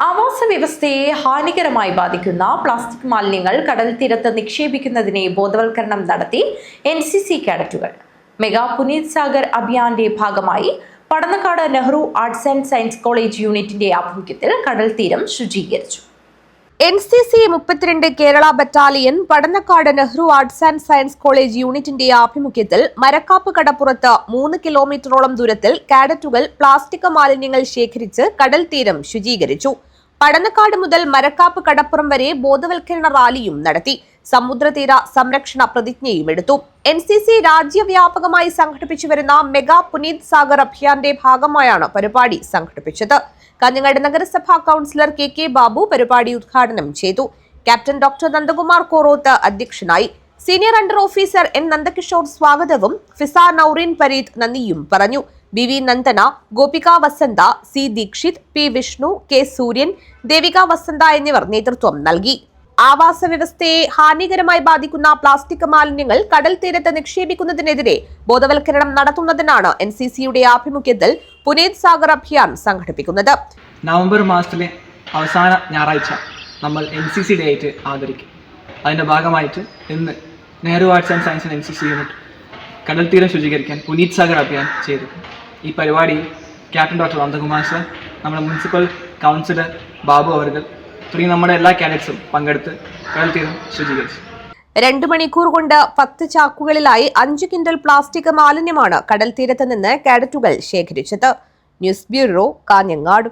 ആവാസ വ്യവസ്ഥയെ ഹാനികരമായി ബാധിക്കുന്ന പ്ലാസ്റ്റിക് മാലിന്യങ്ങൾ കടൽ തീരത്ത് നിക്ഷേപിക്കുന്നതിനെ ബോധവൽക്കരണം നടത്തി എൻ സി സി കാഡറ്റുകൾ. മെഗാ പുനീത് സാഗർ അഭിയാന്റെ ഭാഗമായി Padannakkad Nehru Arts and Science College യൂണിറ്റിന്റെ ആഭിമുഖ്യത്തിൽ കടൽ തീരം ശുചീകരിച്ചു. എൻ സി സി മുപ്പത്തിരണ്ട് Kerala battalion Padannakkad Nehru arts and science college യൂണിറ്റിന്റെ ആഭിമുഖ്യത്തിൽ മരക്കാപ്പ് കടപ്പുറത്ത് മൂന്ന് കിലോമീറ്ററോളം ദൂരത്തിൽ കാഡറ്റുകൾ പ്ലാസ്റ്റിക് മാലിന്യങ്ങൾ ശേഖരിച്ച് കടൽ തീരം ശുചീകരിച്ചു. പടന്നക്കാട് മുതൽ മരക്കാപ്പ് കടപ്പുറം വരെ ബോധവൽക്കരണ റാലിയും നടത്തി. സമുദ്രതീര സംരക്ഷണ പ്രതിജ്ഞയും എടുത്തു. എൻ സി സി രാജ്യവ്യാപകമായി സംഘടിപ്പിച്ചു വരുന്ന മെഗാ പുനീത് സാഗർ അഭിയാന്റെ ഭാഗമായാണ് പരിപാടി സംഘടിപ്പിച്ചത്. കാഞ്ഞങ്ങാട് നഗരസഭാ കൌൺസിലർ കെ കെ ബാബു പരിപാടി ഉദ്ഘാടനം ചെയ്തു. ക്യാപ്റ്റൻ ഡോക്ടർ നന്ദകുമാർ കോറോത്ത് അധ്യക്ഷനായി. Senior under officer N Nandakishore സ്വാഗതവും ഫിസ നൌറിൻ പരീത് നന്ദിയും പറഞ്ഞു. B V Nandana Gopika Vasantha C Dikshith P Vishnu K Suryan Devika Vasantha എന്നിവർ നേതൃത്വം നൽകി. ആവാസ വ്യവസ്ഥയെ ഹാനികരമായി ബാധിക്കുന്ന പ്ലാസ്റ്റിക് മാലിന്യങ്ങൾ കടൽ തീരത്ത് നിക്ഷേപിക്കുന്നതിനെതിരെ ബോധവൽക്കരണം നടത്തുന്നതിനാണ് എൻ സി സിയുടെ ആഭിമുഖ്യത്തിൽ പുനേത് സാഗർ അഭിയാൻ സംഘടിപ്പിക്കുന്നത്. നവംബർ മാസത്തിലെ അവസാന ഞായറാഴ്ച നമ്മൾ എൻ സി സി ഡേ ആയിട്ട് ആദരിക്കും. അതിന്റെ ഭാഗമായിട്ട് ഇന്ന് Nehru arts and science N C C unit കടൽ തീരം ശുചീകരിക്കാൻ പുനീത് സാഗർ അഭിയാൻ ചെയ്തു ഈ പരിപാടി ക്യാപ്റ്റൻ ഡോക്ടർ നന്ദകുമാർ സർ നമ്മുടെ മുനിസിപ്പൽ കൗൺസിലർ ബാബു അവർകൾ തുടങ്ങി നമ്മുടെ എല്ലാ കാഡറ്റ്സും പങ്കെടുത്ത് കടൽ തീരം ശുചീകരിച്ചു. രണ്ടു മണിക്കൂർ കൊണ്ട് പത്ത് ചാക്കുകളിലായി അഞ്ച് കിൻഡൽ പ്ലാസ്റ്റിക് മാലിന്യമാണ് കടൽ തീരത്ത് നിന്ന് കാഡറ്റുകൾ ശേഖരിച്ചത്. News bureau Kanhangad.